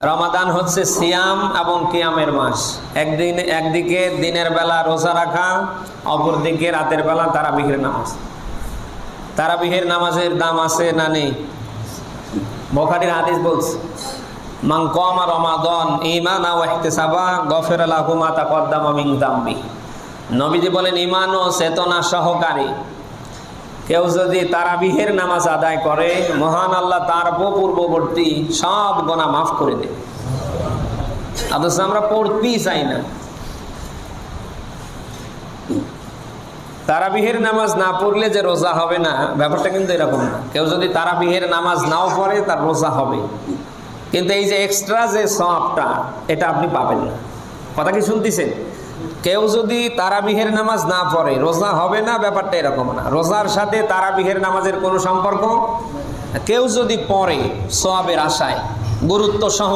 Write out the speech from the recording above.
রমাদান হচ্ছে সিয়াম এবং কিয়ামের মাস। একদিন একদিকে দিনের বেলা রোজা রাখা, অপরদিকে রাতের বেলা তারাবিহের নামাজ। তারাবিহের নামাজের দাম আছে না নেই? বখারির হাদিস বলছে, মান কমা রমাদন ইমান আও ইহতিসাবা, গফির লাহু মা তাকদ্দামা মিন দাম্বি নবীজি বলেন ইমান ও চেতনা সহকারী কেউ যদি তারাবিহের নামাজ আদায় করে, মহান আল্লাহ তার পূর্ববর্তী সব গোনা মাফ করে দেবে অথচ আমরা পড়তেই চাই না। তারাবিহের নামাজ না পড়লে যে রোজা হবে না, ব্যাপারটা কিন্তু এরকম না। কেউ যদি তারাবিহের নামাজ নাও পড়ে, তার রোজা হবে। কিন্তু এই যে এক্সট্রা যে সবটা এটা আপনি পাবেন না। কথা কি শুনতেছেন? কেউ যদি তারাবিহের নামাজ না পড়ে, রোজা হবে না? ব্যাপারটা এরকম না। রোজার সাথে তারাবিহের নামাজের কোনো সম্পর্ক? কেউ যদি পড়ে সবের আশায়, গুরুত্ব সহ